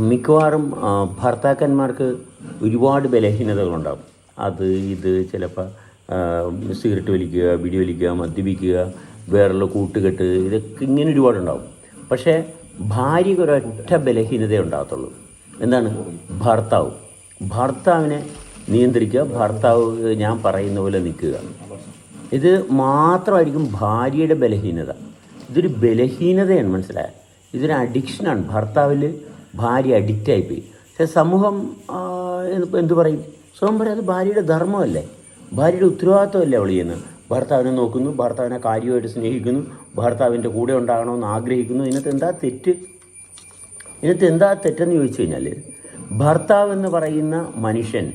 മിക്കവാറും ഭർത്താക്കന്മാർക്ക് ഒരുപാട് ബലഹീനതകളുണ്ടാകും. അത് ഇത് ചിലപ്പോൾ സിഗരറ്റ് വലിക്കുക ബിഡി വലിക്കുക മദ്യപിക്കുക വേറുള്ള കൂട്ടുകെട്ട് ഇതൊക്കെ ഇങ്ങനെ ഒരുപാടുണ്ടാകും. പക്ഷേ ഭാര്യയ്ക്ക് ഒരൊറ്റ ബലഹീനതയേ ഉണ്ടാകത്തുള്ളൂ. എന്താണ്? ഭർത്താവ്. ഭർത്താവിനെ നിയന്ത്രിക്കുക ഭർത്താവ് ഞാൻ പറയുന്ന പോലെ നിൽക്കുക. ഇത് മാത്രമായിരിക്കും ഭാര്യയുടെ ബലഹീനത. ഇതൊരു ബലഹീനതയാണ് മനസ്സിലായത് ഇതൊരു അഡിക്ഷനാണ്. ഭർത്താവിൽ ഭാര്യ അഡിക്റ്റായിപ്പോയി പക്ഷേ സമൂഹം എന്തു പറയും? സ്വയം പറയും അത് ഭാര്യയുടെ ധർമ്മമല്ലേ? ഭാര്യയുടെ ഉത്തരവാദിത്വമല്ലേ അവൾ ചെയ്യുന്നത്? ഭർത്താവിനെ നോക്കുന്നു ഭർത്താവിനെ കാര്യമായിട്ട് സ്നേഹിക്കുന്നു ഭർത്താവിന്റെ കൂടെ ഉണ്ടാകണമെന്ന് ആഗ്രഹിക്കുന്നു. ഇതിനകത്ത് എന്താ തെറ്റ്? ഇതിനകത്ത് എന്താ തെറ്റെന്ന് ചോദിച്ചു കഴിഞ്ഞാൽ ഭർത്താവ് എന്ന് പറയുന്ന മനുഷ്യൻ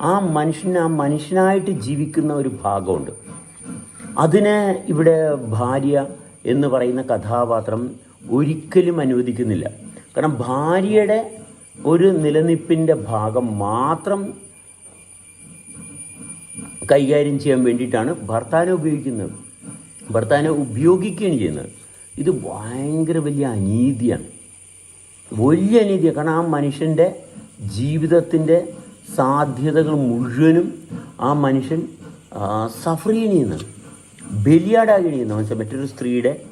ആ മനുഷ്യന് ആ മനുഷ്യനായിട്ട് ജീവിക്കുന്ന ഒരു ഭാഗമുണ്ട്. അതിനെ ഇവിടെ ഭാര്യ എന്ന് പറയുന്ന കഥാപാത്രം ഒരിക്കലും അനുവദിക്കുന്നില്ല. കാരണം ഭാര്യയുടെ ഒരു നിലനിൽപ്പിന്റെ ഭാഗം മാത്രം കൈകാര്യം ചെയ്യാൻ വേണ്ടിയിട്ടാണ് ഭർത്താവിനെ ഉപയോഗിക്കുന്നത്. ഭർത്താവിനെ ഉപയോഗിക്കുകയാണ് ചെയ്യുന്നത്. ഇത് ഭയങ്കര വലിയ അനീതിയാണ്. വലിയ അനീതിയാണ് കാരണം ആ മനുഷ്യന്റെ ജീവിതത്തിന്റെ സാധ്യതകൾ മുഴുവനും ആ മനുഷ്യൻ ബലിയാടാകുകയാണ് ചെയ്യുന്നത്. മനസ്സിലായി മറ്റൊരു സ്ത്രീയുടെ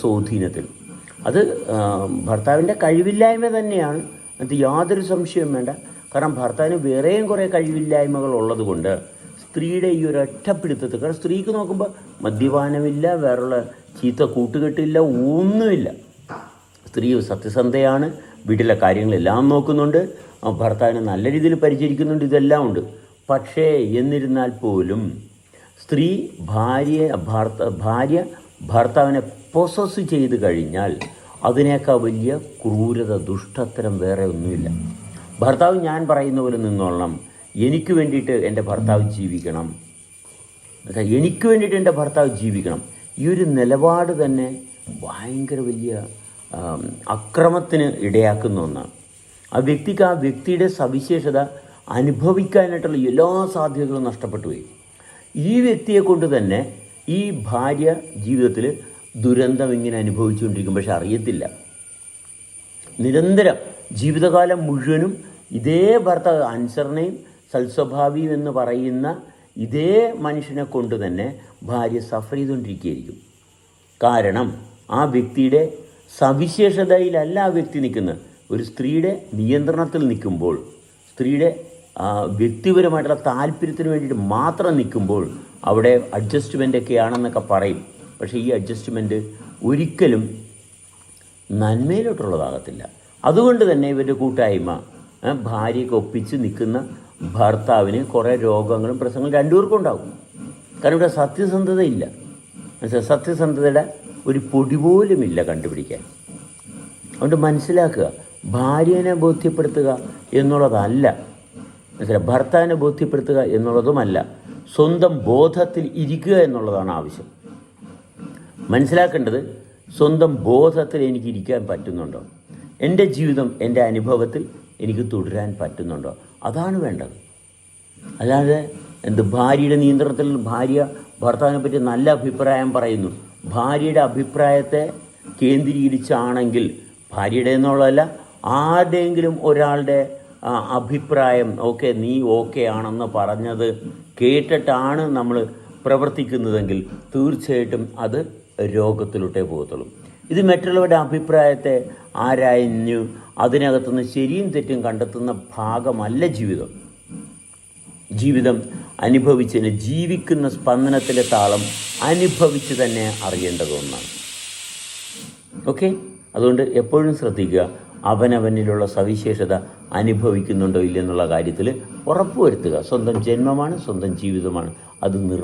സ്വാധീനത്തിൽ. അത് ഭർത്താവിന്റെ കഴിവില്ലായ്മ തന്നെയാണ്. അത് യാതൊരു സംശയവും വേണ്ട. കാരണം ഭർത്താവിന് വേറെയും കുറേ കഴിവില്ലായ്മകൾ ഉള്ളതുകൊണ്ട് സ്ത്രീയുടെ ഈ ഒരു ഒറ്റപ്പിടുത്തത്തിൽ കാരണം സ്ത്രീക്ക് നോക്കുമ്പോൾ മദ്യപാനമില്ല വേറുള്ള ചീത്ത കൂട്ടുകെട്ടില്ല ഒന്നുമില്ല. സ്ത്രീ സത്യസന്ധയാണ് വീട്ടിലെ കാര്യങ്ങളെല്ലാം നോക്കുന്നുണ്ട് ഭർത്താവിനെ നല്ല രീതിയിൽ പരിചരിക്കുന്നുണ്ട് ഇതെല്ലാം ഉണ്ട്. പക്ഷേ എന്നിരുന്നാൽ പോലും സ്ത്രീ ഭാര്യ ഭർത്ത ഭാര്യ ഭർത്താവിനെ പൊസസ് ചെയ്ത് കഴിഞ്ഞാൽ അതിനേക്കാൾ വലിയ ക്രൂരത ദുഷ്ടത്തരം വേറെ ഒന്നുമില്ല. ഭർത്താവ് ഞാൻ പറയുന്ന പോലെ നിന്നോളണം. എനിക്ക് വേണ്ടിയിട്ട് എന്റെ ഭർത്താവ് ജീവിക്കണം. എനിക്ക് വേണ്ടിയിട്ട് എന്റെ ഭർത്താവ് ജീവിക്കണം. ഈ ഒരു നിലപാട് തന്നെ ഭയങ്കര വലിയ അക്രമത്തിന് ഇടയാക്കുന്ന ഒന്നാണ്. ആ വ്യക്തിക്ക് ആ വ്യക്തിയുടെ സവിശേഷത അനുഭവിക്കാനായിട്ടുള്ള എല്ലാ സാധ്യതകളും നഷ്ടപ്പെട്ടു പോയി. ഈ വ്യക്തിയെ കൊണ്ട് തന്നെ ഈ ഭാര്യ ജീവിതത്തിൽ ദുരന്തം ഇങ്ങനെ അനുഭവിച്ചുകൊണ്ടിരിക്കും പക്ഷെ അറിയത്തില്ല. നിരന്തരം ജീവിതകാലം മുഴുവനും ഇതേ ഭർത്താവ് അൻസറിനെയും സൽസ്വഭാവിയും എന്ന് പറയുന്ന ഇതേ മനുഷ്യനെ കൊണ്ട് തന്നെ ഭാര്യ സഫർ ചെയ്തുകൊണ്ടിരിക്കുകയായിരിക്കും. കാരണം ആ വ്യക്തിയുടെ സവിശേഷതയിലല്ല ആ വ്യക്തി നിൽക്കുന്നത്. ഒരു സ്ത്രീയുടെ നിയന്ത്രണത്തിൽ നിൽക്കുമ്പോൾ സ്ത്രീയുടെ വ്യക്തിപരമായിട്ടുള്ള താല്പര്യത്തിന് വേണ്ടിയിട്ട് മാത്രം നിൽക്കുമ്പോൾ അവിടെ അഡ്ജസ്റ്റ്മെന്റ് ആണെന്നൊക്കെ പറയും. പക്ഷേ ഈ അഡ്ജസ്റ്റ്മെന്റ് ഒരിക്കലും നന്മയിലോട്ടുള്ളതാകത്തില്ല. അതുകൊണ്ട് തന്നെ ഇവരുടെ കൂട്ടായ്മ ഭാര്യയ്ക്ക് ഒപ്പിച്ച് നിൽക്കുന്ന ഭർത്താവിന് കുറേ രോഗങ്ങളും പ്രശ്നങ്ങളും രണ്ടുപേർക്കും ഉണ്ടാകും. കാരണം ഇവിടെ സത്യസന്ധതയില്ല. മനസ്സിലായോ? സത്യസന്ധതയുടെ ഒരു പൊടി പോലുമില്ല കണ്ടുപിടിക്കാൻ. അതുകൊണ്ട് മനസ്സിലാക്കുക ഭാര്യനെ ബോധ്യപ്പെടുത്തുക എന്നുള്ളതല്ല. മനസ്സിലായി ഭർത്താവിനെ ബോധ്യപ്പെടുത്തുക എന്നുള്ളതുമല്ല. സ്വന്തം ബോധത്തിൽ ഇരിക്കുക എന്നുള്ളതാണ് ആവശ്യം. മനസ്സിലാക്കേണ്ടത് സ്വന്തം ബോധത്തിൽ എനിക്ക് ഇരിക്കാൻ പറ്റുന്നുണ്ടോ? എന്റെ ജീവിതം എന്റെ അനുഭവത്തിൽ എനിക്ക് തുടരാൻ പറ്റുന്നുണ്ടോ? അതാണ് വേണ്ടത്. അല്ലാതെ എന്ത് ഭാര്യയുടെ നിയന്ത്രണത്തിൽ ഭാര്യ ഭർത്താവിനെ പറ്റി നല്ല അഭിപ്രായം പറയുന്നു. ഭാര്യയുടെ അഭിപ്രായത്തെ കേന്ദ്രീകരിച്ചാണെങ്കിൽ ഭാര്യയുടെ എന്നുള്ളതല്ല ആരുടെയെങ്കിലും ഒരാളുടെ അഭിപ്രായം ഓക്കെ നീ ഓക്കെ ആണെന്ന് പറഞ്ഞത് കേട്ടിട്ടാണ് നമ്മൾ പ്രവർത്തിക്കുന്നതെങ്കിൽ തീർച്ചയായിട്ടും അത് രോഗത്തിലോട്ടേ പോകത്തുള്ളൂ. ഇത് മറ്റുള്ളവരുടെ അഭിപ്രായത്തെ ആരായഞ്ഞു അതിനകത്തുനിന്ന് ശരിയും തെറ്റും കണ്ടെത്തുന്ന ഭാഗമല്ല ജീവിതം. ജീവിതം അനുഭവിച്ചതിന് ജീവിക്കുന്ന സ്പന്ദനത്തിലെ താളം അനുഭവിച്ച് തന്നെ അറിയേണ്ടത് ഒന്നാണ്. ഓക്കെ? അതുകൊണ്ട് എപ്പോഴും ശ്രദ്ധിക്കുക അവനവനിലുള്ള സവിശേഷത അനുഭവിക്കുന്നുണ്ടോ ഇല്ലെന്നുള്ള കാര്യത്തിൽ ഉറപ്പുവരുത്തുക. സ്വന്തം ജന്മമാണ് സ്വന്തം ജീവിതമാണ്. അത് നിർ